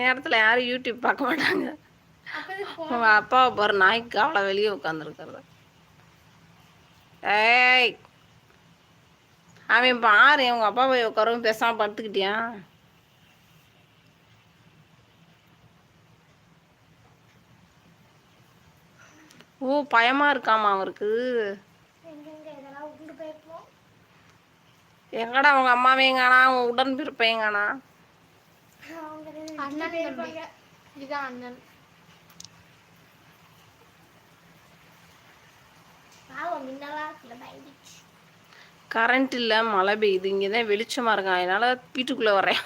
நேரத்தில் யாரும் யூடியூப் பார்க்க மாட்டாங்க. உங்க அப்பாவை பாரு நாய்க்கு அவளை வெளியே உட்காந்துருக்கிறத ஏய் அவன் பாரு உங்க அப்பா போய் உட்காரவும் பேசாம படுத்துக்கிட்டியா? ஓ பயமா இருக்காமா அவருக்கு? எங்கடா உங்க அம்மாவையும் காணா உன் உடன் அண்ணன் தம்பி. இதுதான் அண்ணன். கரண்ட் இல்லை மழை பெய்யுது. இங்கே தான் வெளிச்சமாக இருக்கான் அதனால வீட்டுக்குள்ளே வரேன்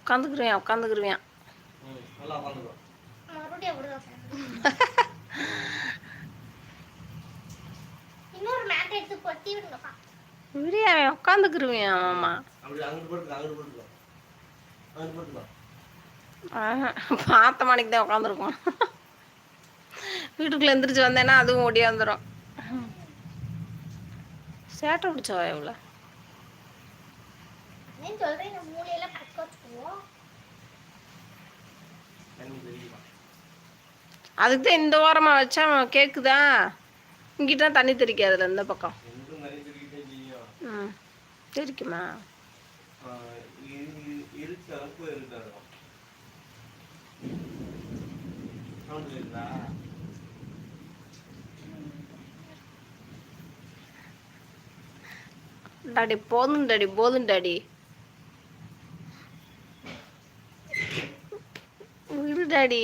உட்காந்துக்குருவேன் உட்காந்துக்குருவேன் போட்டுக்கோ அங்கிட்டு போட்டுக்கோ. ஆஹா, பார்த்த மணிக்கு தான் உட்காந்துருக்கோம் வீட்டுக்குள்ளே எந்திரிச்சு வந்தேன்னா அதுவும் ஓடியா வந்துடும் சேட்டை பிடிச்சவா எவ்வளோ அதுக்கு தான் இந்த ஓரமாக வச்சா கேட்குதா இங்கிட்ட தண்ணி தெரிக்காதுல இந்த பக்கம். ம் தெரிக்குமா டாடி போதும் டாடி போதும் டாடி. விடு டாடி.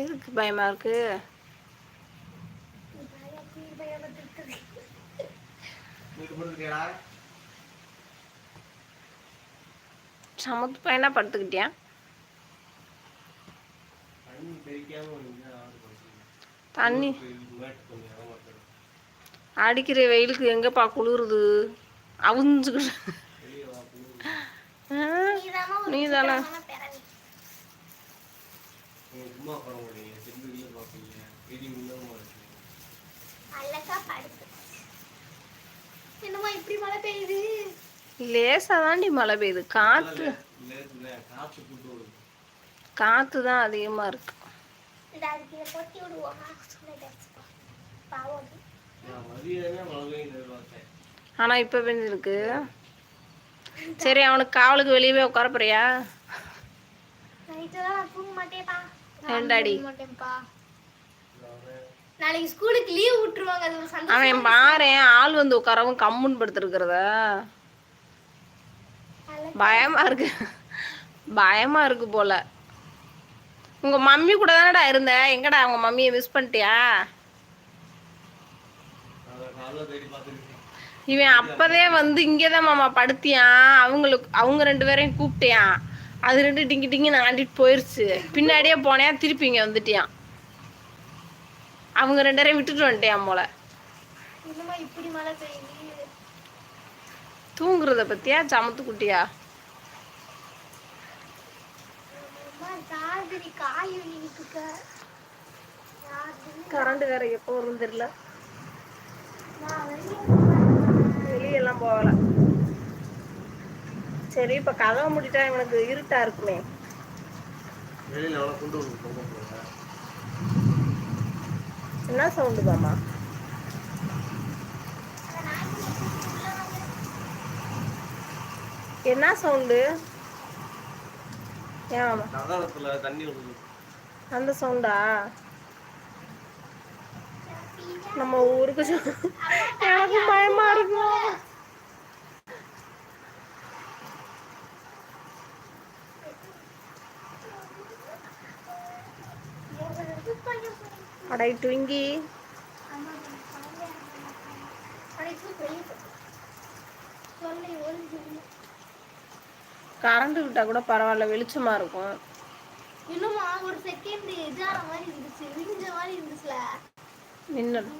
எதுக்கு பயமா இருக்கு? சமத்து பையனா படுத்துக்கிட்டியா? தண்ணி. அடிக்கிற வெயிலுக்கு எங்கப்பா குளிருது? அவுஞ்சுக்கிட்டு. நீ பெய்யுது லேசா தாண்டி மழை பெய்யுது. காத்து காற்று. காத்து தான் அதிகமா இருக்கு. ஆனா இப்ப பெஞ்சிருக்கு. சரி அவனுக்கு காவலுக்கு வெளியவே உட்கார போறியா? ஏண்டாடி? நாளைக்கு ஸ்கூலுக்கு லீவ் விட்டுருவாங்க அவன் பாரேன் ஆள் வந்து உட்காரவும் கம்முன்னு படுத்துருக்கிறத. பயமா இருக்கு. பயமா இருக்கு போல. உங்க மம்மி கூட தானடா இருந்த? எங்கடா உங்க மம்மியை மிஸ் பண்ணிட்டியா? இவன் அப்பதே வந்து இங்கேதான் மாமா படுத்தியான் அவங்களுக்கு அவங்க ரெண்டு பேரையும் கூப்பிட்டியான் அது ரெண்டு டிங்கி டிங்கி ஆண்டிட்டு போயிருச்சு. பின்னாடியே போனேன் திருப்பி இங்க வந்துட்டியான் அவங்க ரெண்டு பேரையும் விட்டுட்டு வந்துட்டியான் போல? தூங்குறத பத்தியா சமத்து குட்டியா? கரண்ட் வேற எப்போ வரும் தெரியல. வெளியெல்லாம் போகல. சரி இப்ப கதவை மூடிட்டா இவனுக்கு இருட்டா இருக்குமே. என்ன சவுண்டு பாமா என்ன சவுண்டு அந்த சவுண்டா நம்ம ஊருக்கு எனக்கு பயமா இருக்கும் சொல்லி ஒழிஞ்சு கரண்ட் விட்டா கூட பரவாயில்ல வெளிச்சமா இருக்கும். இன்னுமா ஒரு செகண்ட் இதான மாதிரி இருந்துச்சு விரிஞ்ச மாதிரி இருந்துச்சுல. மின்னல்.